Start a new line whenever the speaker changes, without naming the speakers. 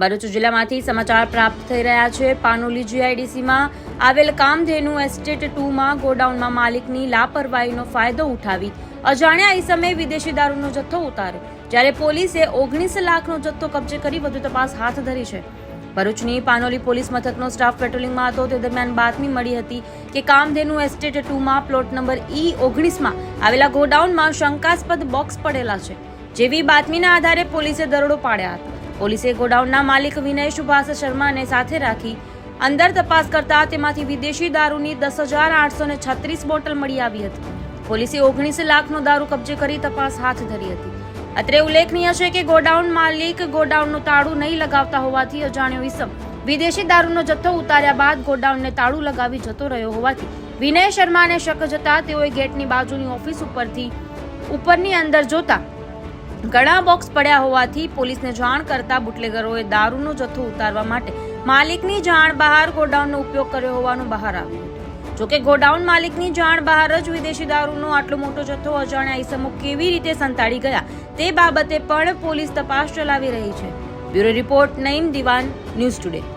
ભરૂચ જિલ્લામાંથી સમાચાર પ્રાપ્ત થઈ રહ્યા છે. પાનોલી જીઆઈડીસીમાં આવેલ કામધેનુ એસ્ટેટ ટુમાં ગોડાઉનમાં માલિકની લાપરવાહીનો ફાયદો ઉઠાવી અજાણ્યા એ સમયે વિદેશી દારૂનો જથ્થો ઉતાર્યો. જ્યારે પોલીસે ઓગણીસ લાખનો જથ્થો કબજે કરી વધુ તપાસ હાથ ધરી છે. ભરૂચની પાનોલી પોલીસ મથકનો સ્ટાફ પેટ્રોલિંગમાં હતો. તે દરમિયાન બાતમી મળી હતી કે કામધેનુ એસ્ટેટ ટુમાં પ્લોટ નંબર ઈ ઓગણીસમાં આવેલા ગોડાઉનમાં શંકાસ્પદ બોક્સ પડેલા છે, જેવી બાતમીના આધારે પોલીસે દરોડો પાડ્યા હતા. પોલીસે ગોડાઉનના માલિક વિનય સુભાષ શર્માને સાથે રાખી અંદર તપાસ કરતા તેમાંથી વિદેશી દારૂની દસ હજાર આઠસો છત્રીસ બોટલ મળી આવી હતી. પોલીસે ઓગણીસ લાખનો દારૂ કબજે કરી તપાસ હાથ ધરી હતી. અત્રે ઉલ્લેખનીય છે કે ગોડાઉન માલિક ગોડાઉનનું તાળું નહીં લગાવતા હોવાથી અજાણ્યો ઈસમ વિદેશી દારૂનો જથ્થો ઉતાર્યા બાદ ગોડાઉનને તાળું લગાવી જતો રહ્યો હોવાથી વિનય શર્માને શક જતા તેઓએ ગેટની બાજુની ઓફિસ ઉપરથી ઉપરની અંદર જોતા ઘણા બોક્સ પડ્યા હોવાથી પોલીસને જાણ કરતા બુટલેગરોએ દારૂનો જથ્થો ઉતારવા માટે માલિકની જાણ બહાર ગોડાઉનનો ઉપયોગ કર્યો હોવાનું બહાર આવ્યું જોકે ગોડાઉન માલિકની જાણ બહાર જ વિદેશી દારૂનો આટલો મોટો જથ્થો અજાણ્યા ઈસમો કેવી રીતે સંતાડી ગયા તે બાબતે પણ પોલીસ તપાસ ચલાવી રહી છે. બ્યુરો રિપોર્ટ નઈમ દિવાન, ન્યૂઝ ટુડે.